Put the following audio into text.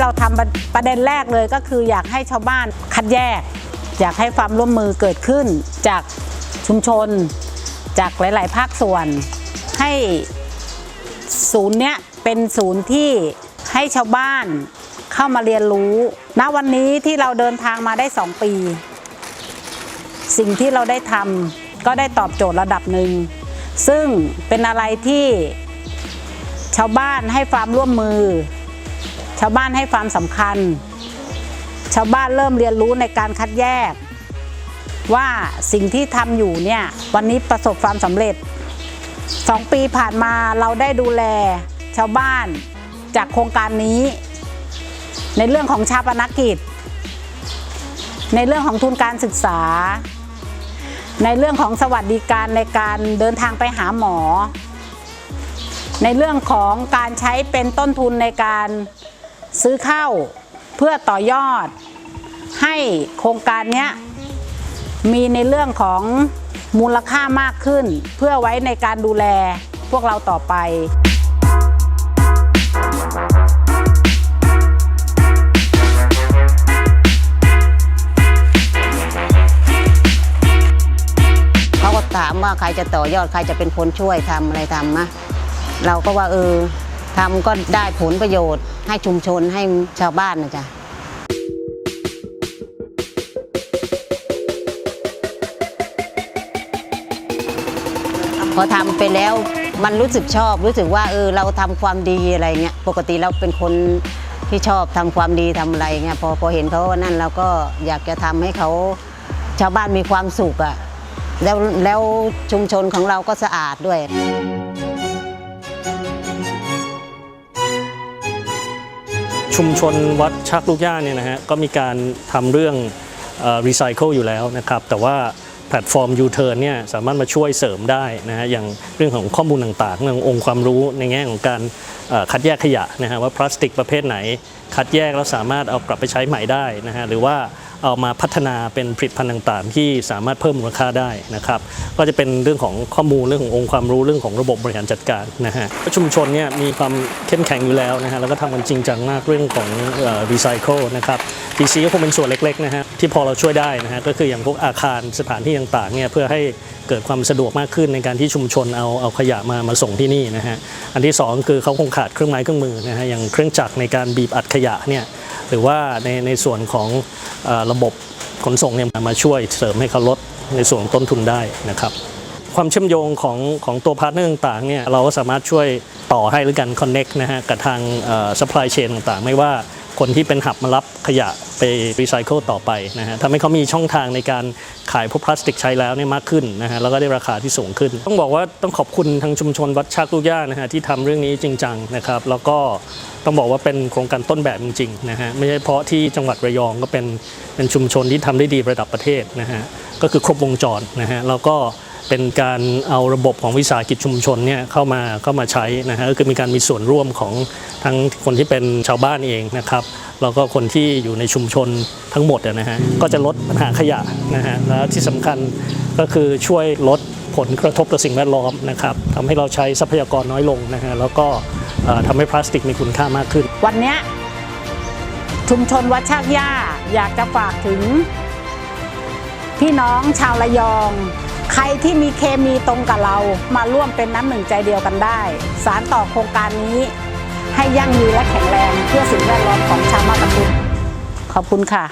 เราทำประประเด็นแรกเลยก็คืออยากให้ชาวบ้านคัดแยก อยากให้ความร่วมมือเกิดขึ้นจากชุมชน จากหลาย ๆ ภาคส่วน ให้ศูนย์เนี้ยเป็นศูนย์ที่ให้ชาวบ้านเข้ามาเรียนรู้ณวันนี้ที่เราเดินทางมาได้ 2 ปี สิ่งที่เราได้ทำก็ได้ตอบโจทย์ระดับหนึ่ง ซึ่งเป็นอะไรที่ชาวบ้านให้ความร่วมมือ ชาวบ้านให้ความสำคัญ ชาวบ้านเริ่มเรียนรู้ในการคัดแยก ว่าสิ่งที่ทำอยู่เนี่ยวันนี้ประสบความสำเร็จสองปีผ่านมาเราได้ดูแลชาวบ้านจากโครงการนี้ ในเรื่องของชาปนกิจ ในเรื่องของทุนการศึกษา ในเรื่องของสวัสดิการในการเดินทางไปหาหมอ ในเรื่องของการใช้เป็นต้นทุนในการ ซื้อข้าวเพื่อต่อยอด ให้โครงการนี้มีในเรื่องของมูลค่ามากขึ้น เพื่อไว้ในการดูแลพวกเราต่อไปเขาถามว่าใครจะต่อยอดใครจะเป็นคนช่วยทำอะไรทำนะเราก็ว่าเออ ทำก็ได้ผลประโยชน์ ให้ชุมชนให้ชาวบ้านนะจ๊ะพอทำไปแล้วมันรู้สึกชอบรู้สึกว่าเออเราทำความดีอะไรเงี้ยปกติเราเป็นคนที่ชอบทำความดีทำอะไรเงี้ยพอพอเห็นเขานั่นเราก็อยากจะทำให้เขาชาวบ้านมีความสุขอะ่ะแล้วแล้วชุมชนของเราก็สะอาดด้วย ชุมชนวัดชักลูกย่าเนี่ยนะฮะก็มีการทำเรื่องรีไซเคิลอยู่แล้วนะครับ แต่ว่าแพลตฟอร์ม U-Turn เนี่ยสามารถมาช่วยเสริมได้นะฮะอย่างเรื่องของข้อมูลต่างๆเรื่ององค์ความรู้ในแง่ของการคัดแยกขยะนะฮะว่าพลาสติกประเภทไหน คัดแยกแล้วสามารถเอากลับไปใช้ใหม่ได้นะฮะหรือว่า เอามาพัฒนาเป็นผลิตภัณฑ์ต่างๆ ที่สามารถเพิ่มมูลค่าได้นะครับก็จะเป็นเรื่องของข้อมูลเรื่องขององค์ความรู้เรื่องของระบบบริหารจัดการนะฮะชุมชนเนี่ยมีความเข้มแข็งอยู่แล้วนะฮะแล้วก็ทำกันจริงจังมากเรื่องของรีไซเคิลนะครับ DC ก็คงเป็นส่วนเล็กๆนะฮะที่พอเราช่วยได้นะฮะก็คืออย่างพวกอาคารสถานที่ต่างๆเนี่ยเพื่อให้เกิดความสะดวกมากขึ้นในการที่ชุมชนเอาเอาขยะมามาส่งที่นี่นะฮะอันที่สองคือเขาคงขาดเครื่องไม้เครื่องมือนะฮะอย่างเครื่องจักรในการบีบอัดขยะเนี่ย หรือว่าในในส่วนของระบบขนส่งเนี่ยมาช่วยเสริมให้เขาลดในส่วนต้นทุนได้นะครับ ความเชื่อมโยงของของตัวพาร์ทเนอร์ต่างๆเนี่ยเราก็สามารถช่วยต่อให้หรือกันคอนเน็กนะฮะกับทางซัพพลายเชนต่างๆ ไม่ว่า คนที่เป็นหับมารับขยะไปรีไซเคิลต่อไปนะฮะทำให้เขามีช่องทางในการขายพวกพลาสติกใช้แล้วเนี่ยมากขึ้นนะฮะแล้วก็ได้ราคาที่สูงขึ้น ต้องบอกว่าต้องขอบคุณทางชุมชนวัดชักลูกย่านะฮะที่ทำเรื่องนี้จริงจังนะครับแล้วก็ต้องบอกว่าเป็นโครงการต้นแบบจริงๆนะฮะไม่ใช่เพราะที่จังหวัดระยองก็เป็นเป็นชุมชนที่ทำได้ดีระดับประเทศนะฮะก็คือครบวงจรนะฮะแล้วก็ เป็นการเอาระบบของวิสาหกิจชุมชนเนี่ยเข้ามาเข้ามาใช้นะฮะก็คือมีการมีส่วนร่วมของทั้งคนที่เป็นชาวบ้านเองนะครับแล้วก็คนที่อยู่ในชุมชนทั้งหมดนะฮะก็จะลดปัญหาขยะนะฮะแล้วที่สำคัญก็คือช่วยลดผลกระทบต่อสิ่งแวดล้อมนะครับทำให้เราใช้ทรัพยากรน้อยลงนะฮะแล้วก็ทำให้พลาสติกมีคุณค่ามากขึ้น วันนี้ชุมชนวัดชากย่าอยากจะฝากถึง พี่น้องชาวระยอง ใครที่มีเคมีตรงกับเรามาร่วมเป็นน้ำหนึ่งใจเดียวกันได้ สารต่อโครงการนี้ ให้ยั่งยืนและแข็งแรงเพื่อสิ่งแวดล้อมของชาวมาตะพุนขอบคุณค่ะ